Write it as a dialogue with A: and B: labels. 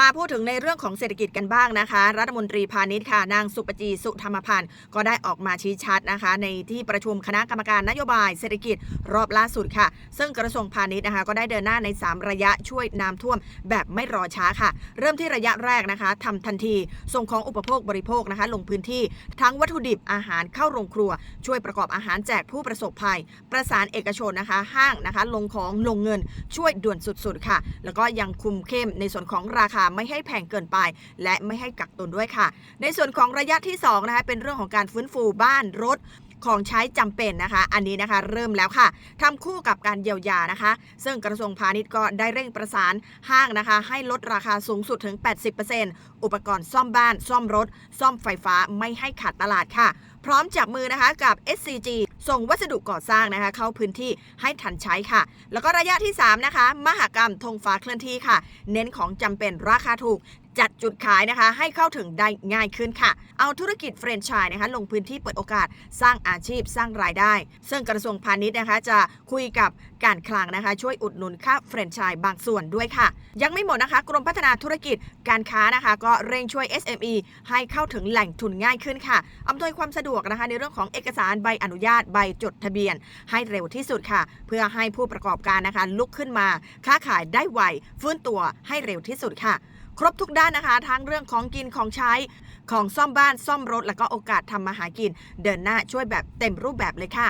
A: มาพูดถึงในเรื่องของเศรษฐกิจกันบ้างนะคะ รัฐมนตรีพาณิชย์ค่ะ นางสุปจีสุธรรมพันธ์ก็ได้ออกมาชี้ชัดนะคะ ในที่ประชุมคณะกรรมการนโยบายเศรษฐกิจรอบล่าสุดค่ะ ซึ่งกระทรวงพาณิชย์นะคะ ก็ได้เดินหน้าใน 3 ระยะช่วยน้ำท่วม แบบไม่รอช้าค่ะ เริ่มที่ระยะแรกนะคะทำทันที ส่งของอุปโภคบริโภคนะคะ ลงพื้นที่ทั้งวัตถุดิบอาหารเข้าโรงครัว ช่วยประกอบอาหารแจกผู้ประสบภัย ประสานเอกชนนะคะ ห้างนะคะ ลงของลงเงินช่วยด่วนสุดๆค่ะ แล้วก็ยังคุมเข้มในส่วนของราคาไม่ให้แพงเกินไป และไม่ให้กักตุนด้วยค่ะ ในส่วนของระยะที่2นะคะเป็นเรื่องของการฟื้นฟูบ้านรถของใช้จำเป็นนะคะ อันนี้นะคะเริ่มแล้วค่ะทำคู่กับการเยียวยานะคะ ซึ่งกระทรวงพาณิชย์ก็ได้เร่งประสานห้างนะคะ ให้ลดราคาสูงสุดถึง 80%อุปกรณ์ซ่อมบ้าน ซ่อมรถ ซ่อมไฟฟ้าไม่ให้ขาดตลาดค่ะ พร้อมจับมือนะคะกับ SCG ส่งวัสดุก่อสร้างนะคะ เข้าพื้นที่ให้ทันใช้ค่ะ แล้วก็ระยะที่ 3 นะคะ มหกรรมธงฟ้าเคลื่อนที่ค่ะ เน้นของจำเป็นราคาถูกจัดจุดขายนะคะ ให้เข้าถึงได้ง่ายขึ้นค่ะ เอาธุรกิจเฟรนไชส์นะคะ ลงพื้นที่เปิดโอกาสสร้างอาชีพสร้างรายได้ ซึ่งกระทรวงพาณิชย์นะคะ จะคุยกับการคลังนะคะ ช่วยอุดหนุนค่าเฟรนไชส์บางส่วนด้วยค่ะ ยังไม่หมดนะคะ กรมพัฒนาธุรกิจการค้านะคะ ก็เร่งช่วย SME ให้เข้าถึงแหล่งทุนง่ายขึ้นค่ะอำนวยความสะดวกนะคะ ในเรื่องของเอกสารใบอนุญาตใบจดทะเบียน ให้เร็วที่สุดค่ะ เพื่อให้ผู้ประกอบการนะคะลุกขึ้นมา ค้าขายได้ไวฟื้นตัวให้เร็วที่สุดค่ะ ครบทุกด้านนะคะ ทั้งเรื่องของกินของใช้ของซ่อมบ้านซ่อมรถ แล้วก็โอกาสทำมาหากิน เดินหน้าช่วยแบบเต็มรูปแบบเลยค่ะ